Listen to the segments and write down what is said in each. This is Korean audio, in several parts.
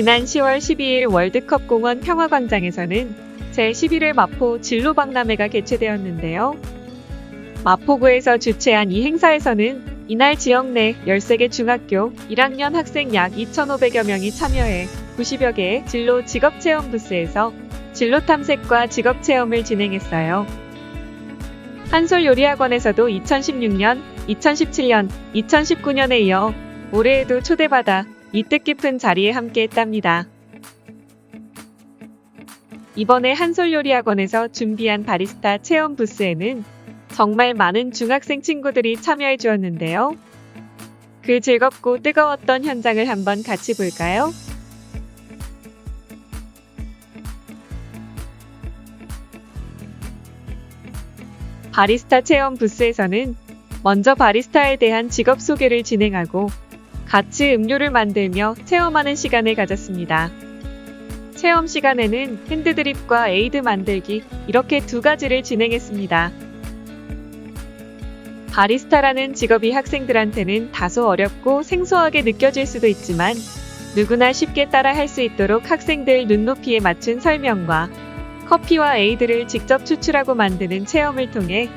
지난 10월 12일 월드컵 공원 평화광장에서는 제11회 마포 진로박람회가 개최되었는데요. 마포구에서 주최한 이 행사에서는 이날 지역 내 13개 중학교 1학년 학생 약 2,500여 명이 참여해 90여 개의 진로 직업체험 부스에서 진로 탐색과 직업 체험을 진행했어요. 한솔요리학원에서도 2016년, 2017년, 2019년에 이어 올해에도 초대받아 이 뜻깊은 자리에 함께했답니다. 이번에 한솔요리학원에서 준비한 바리스타 체험 부스에는 정말 많은 중학생 친구들이 참여해 주었는데요. 그 즐겁고 뜨거웠던 현장을 한번 같이 볼까요? 바리스타 체험 부스에서는 먼저 바리스타에 대한 직업 소개를 진행하고 같이 음료를 만들며 체험하는 시간을 가졌습니다. 체험 시간에는 핸드드립과 에이드 만들기 이렇게 두 가지를 진행했습니다. 바리스타라는 직업이 학생들한테는 다소 어렵고 생소하게 느껴질 수도 있지만 누구나 쉽게 따라 할 수 있도록 학생들 눈높이에 맞춘 설명과 커피와 에이드를 직접 추출하고 만드는 체험을 통해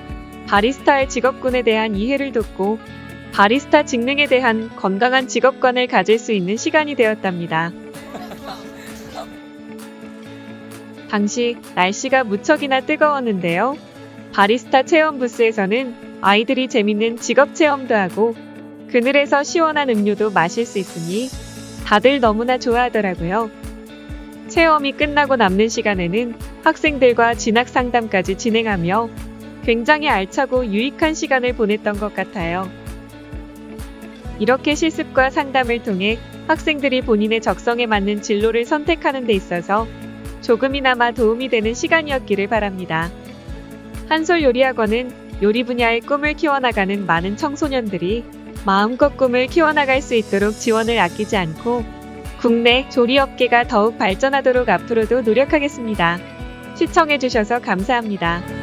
바리스타의 직업군에 대한 이해를 돕고 바리스타 직능에 대한 건강한 직업관을 가질 수 있는 시간이 되었답니다. 당시 날씨가 무척이나 뜨거웠는데요. 바리스타 체험 부스에서는 아이들이 재밌는 직업 체험도 하고 그늘에서 시원한 음료도 마실 수 있으니 다들 너무나 좋아하더라고요. 체험이 끝나고 남는 시간에는 학생들과 진학 상담까지 진행하며 굉장히 알차고 유익한 시간을 보냈던 것 같아요. 이렇게 실습과 상담을 통해 학생들이 본인의 적성에 맞는 진로를 선택하는 데 있어서 조금이나마 도움이 되는 시간이었기를 바랍니다. 한솔 요리학원은 요리 분야의 꿈을 키워나가는 많은 청소년들이 마음껏 꿈을 키워나갈 수 있도록 지원을 아끼지 않고 국내 조리업계가 더욱 발전하도록 앞으로도 노력하겠습니다. 시청해주셔서 감사합니다.